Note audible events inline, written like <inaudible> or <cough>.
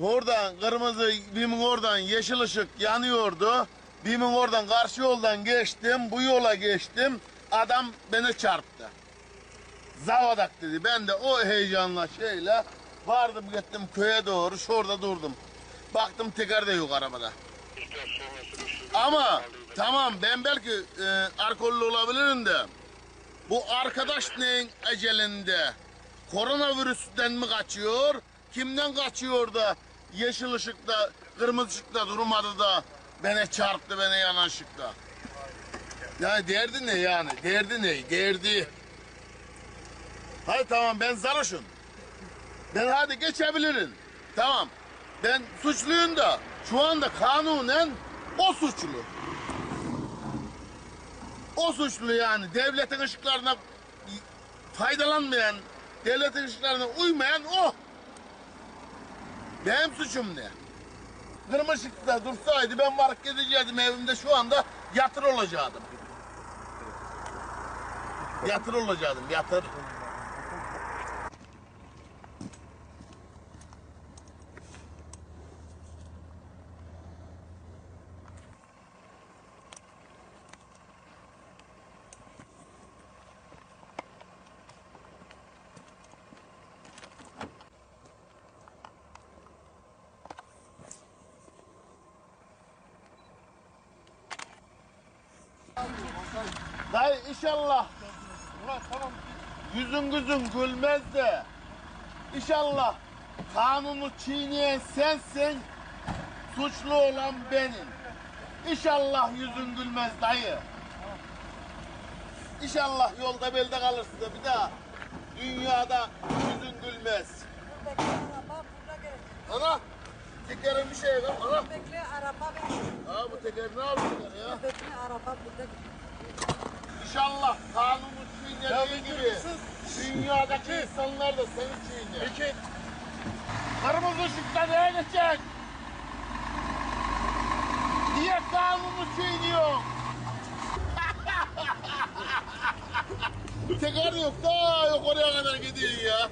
Oradan kırmızı bimin oradan yeşil ışık yanıyordu. Bimin oradan karşı yoldan geçtim. Bu yola geçtim. Adam beni çarptı. Zavadak dedi. Ben de o heyecanla şeyle vardım gittim köye doğru. Şurada durdum. Baktım teker de yok arabada. Ama tamam ben belki e, alkollü olabilirim de bu arkadaş neyin ecelinde? Koronavirüsten mi kaçıyor? Kimden kaçıyor da yeşil ışıkta, kırmızı ışıkta durmadı da beni çarptı beni yanan ışıkta? Yani derdi ne yani? Derdi ne? Derdi. Hayır tamam ben sarhoşum. Ben hadi geçebilirim. Tamam. Ben suçluyum da şu anda kanunen o suçlu. O suçlu yani devletin ışıklarına faydalanmayan, devletin ışıklarına uymayan o. Benim suçum ne? Kırmızı ışıkta dursaydı ben varıp gidecektim evimde şu anda yatır olacaktım. Yatır olacaktım, yatır. Dayı inşallah yüzün gözün gülmez de inşallah kanunu çiğneyen sensin suçlu olan benim. İnşallah yüzün gülmez dayı. İnşallah yolda belde kalırsın da bir daha dünyada yüzün gülmez. Bekle araba burada gelecek. Ana tekerin bir şey var ana. Bekle araba bekle. Aa bu teker ne yapıyor ya? Bekle araba burada gelecek. İnşallah kanunu çiğnediği gibi dünyadaki insanlar da seni çiğner. Peki. Kırmızı ışıkta neye geçecek? Niye kanunu çiğniyor? <laughs> Teker yok daha yok oraya kadar gidiyor ya.